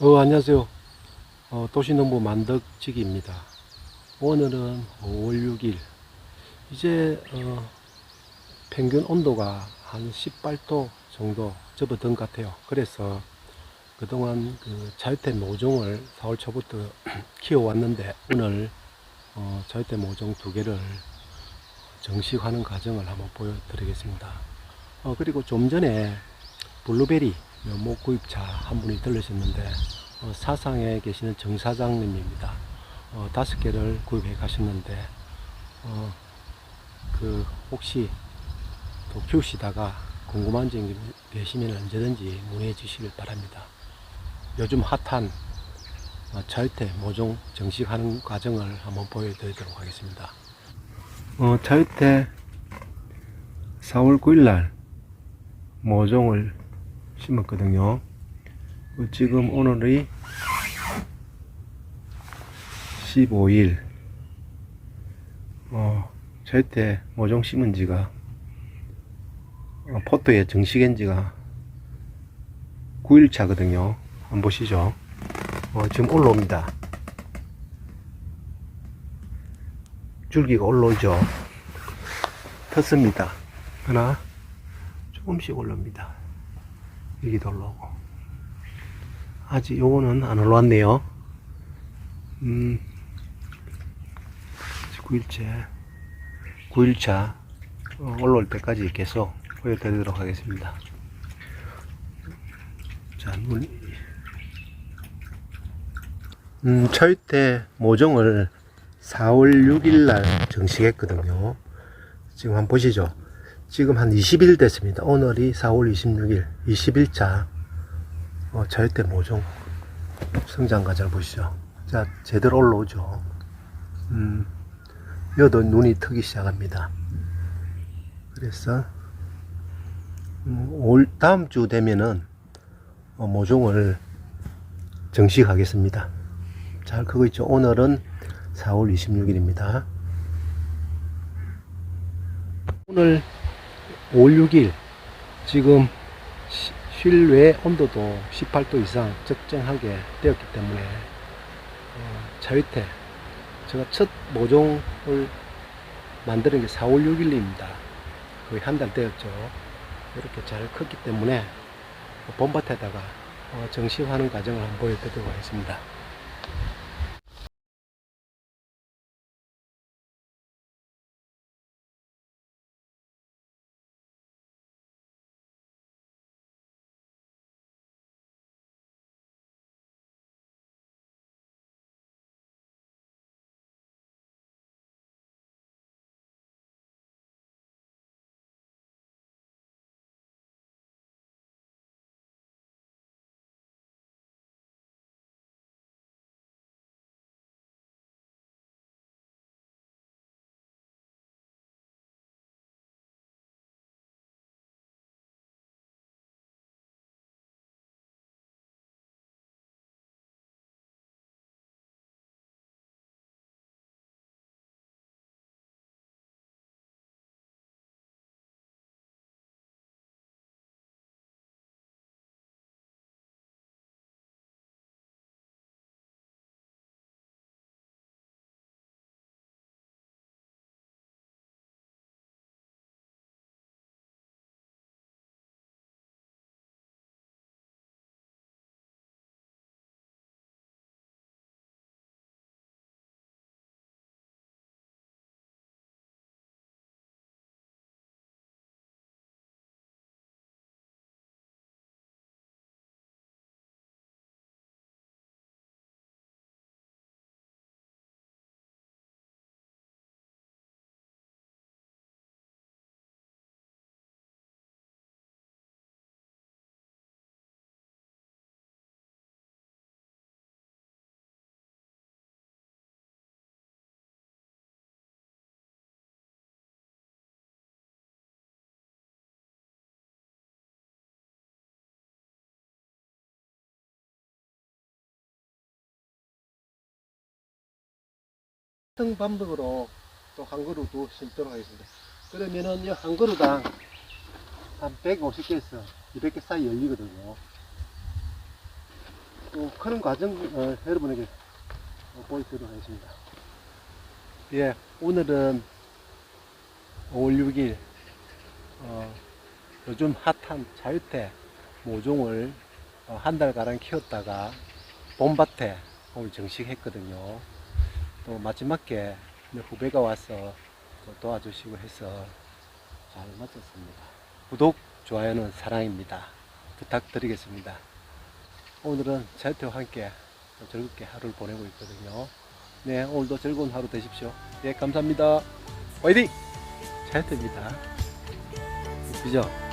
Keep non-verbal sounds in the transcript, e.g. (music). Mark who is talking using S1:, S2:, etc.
S1: 어, 안녕하세요. 어, 도시농부 만덕지기입니다. 오늘은 5월 6일. 이제, 어, 평균 온도가 한 18도 정도 접어든 것 같아요. 그래서 그동안 그 자유태 모종을 4월 초부터 (clears throat) 키워왔는데, 오늘, 어, 자유태 모종 두 개를 정식하는 과정을 한번 보여드리겠습니다. 어, 그리고 좀 전에 블루베리 묘 목 구입차 한 분이 들르셨는데 어, 사상에 계시는 정 사장님입니다. 어, 다섯 개를 구입해 가셨는데 어, 그 혹시 또 키우시다가 궁금한 점이 계시면 언제든지 문의해 주시길 바랍니다. 요즘 핫한 어, 자유태 모종 정식하는 과정을 한번 보여드리도록 하겠습니다. 어, 자유태 4월 9일 날 모종을 심었거든요. 그 지금 오늘이 15일. 어, 절대 모종 심은 지가, 어, 포토에 정식한 지가 9일 차거든요. 한번 보시죠. 어, 지금 올라옵니다. 줄기가 올라오죠. 텄습니다. 하나, 조금씩 올라옵니다. 여기도 올라오고. 아직 요거는 안 올라왔네요. 음, 9일째, 9일차 어, 올라올 때까지 계속 보여드리도록 하겠습니다. 자, 눈. 음, 철대 모종을 4월 6일 날 정식했거든요. 지금 한번 보시죠. 지금 한 20일 됐습니다. 오늘이 4월 26일, 20일차 어, 절대 모종 성장 과정을 보시죠. 자, 제대로 올라오죠. 음, 여도 눈이 트기 시작합니다. 그래서 음, 올 다음 주 되면은 어, 모종을 정식하겠습니다. 잘 크고 있죠. 오늘은 4월 26일입니다. 오늘 5월 6일 지금 시- 실외 온도도 18도 이상 적정하게 되었기 때문에 어, 자유태 제가 첫 모종을 만드는 게 4월 6일입니다. 거의 한 달 되었죠. 이렇게 잘 컸기 때문에 봄밭에다가 어, 정식하는 과정을 한번 보여드리도록 하겠습니다. 같은 방법으로 또 한 그루도 심도록 하겠습니다. 그러면은 이한 그루당 한 150개에서 200개 사이 열리거든요. 또 그런 과정 어, 여러분에게 어, 보여드리도록 하겠습니다. 예, 오늘은 5월 6일 어, 요즘 핫한 자유태 모종을 어, 한 달가량 키웠다가 봄밭에 오늘 정식했거든요. 또 마지막에 내 후배가 와서 또 도와주시고 해서 잘 마쳤습니다. 구독, 좋아요는 사랑입니다. 부탁드리겠습니다. 오늘은 자유태와 함께 즐겁게 하루를 보내고 있거든요. 네, 오늘도 즐거운 하루 되십시오. 예, 감사합니다. 화이팅! 자유태입니다. 그죠?